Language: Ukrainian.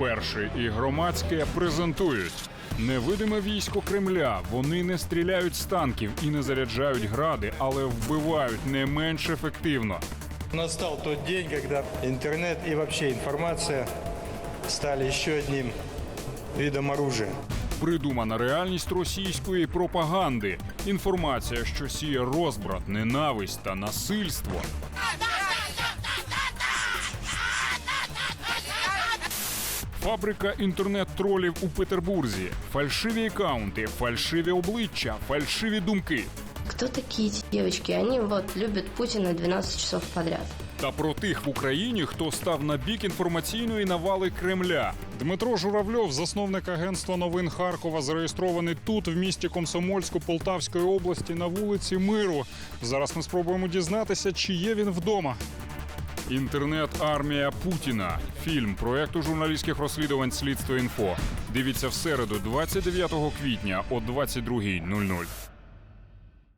Перший і громадське презентують. Невидиме військо Кремля. Вони не стріляють з танків і не заряджають гради, але вбивають не менш ефективно. Настал тот день, когда интернет и вообще информация стали еще одним видом оружия. Придумана реальність російської пропаганди. Інформація, що сіє розбрат, ненависть та насильство. Фабрика інтернет-тролів у Петербурзі, фальшиві акаунти, фальшиві обличчя, фальшиві думки. Кто такие эти девочки? Они вот любят Путина 12 часов подряд. Та про тих в Україні, хто став на бік інформаційної навали Кремля. Дмитро Журавльов, засновник агентства новин Харкова, зареєстрований тут, в місті Комсомольську Полтавської області, на вулиці Миру. Зараз ми спробуємо дізнатися, чи є він вдома. Інтернет-армія Путіна. Фільм проекту журналістських розслідувань Слідство інфо. Дивіться в середу, 29 квітня о 22.00.